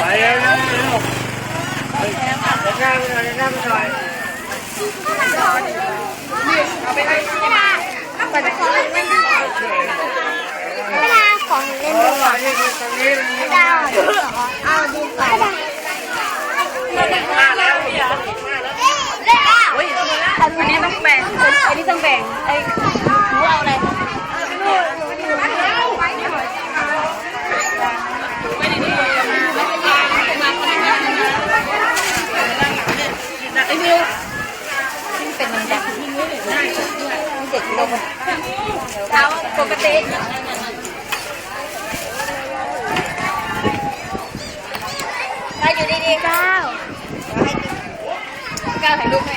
ไปแล้วไปแล้วไปแล้วไปแล้วไปแล้วไปแล้วไปแล้วไปแล้วยเวล้วไปแล้วไปแล้วไปแล้วยเวลาของเล่นด้วยเวลาเอาดูไปอันนี้ต้องแบ่ง อันนี้ต้องแบ่งไอ้ ไอ้นิวที่เป็นมันแบบที่ไม่เด็กลงเท้าปกติถ้าอยู่ดีๆก้าวก้าวถ่ายรูปให้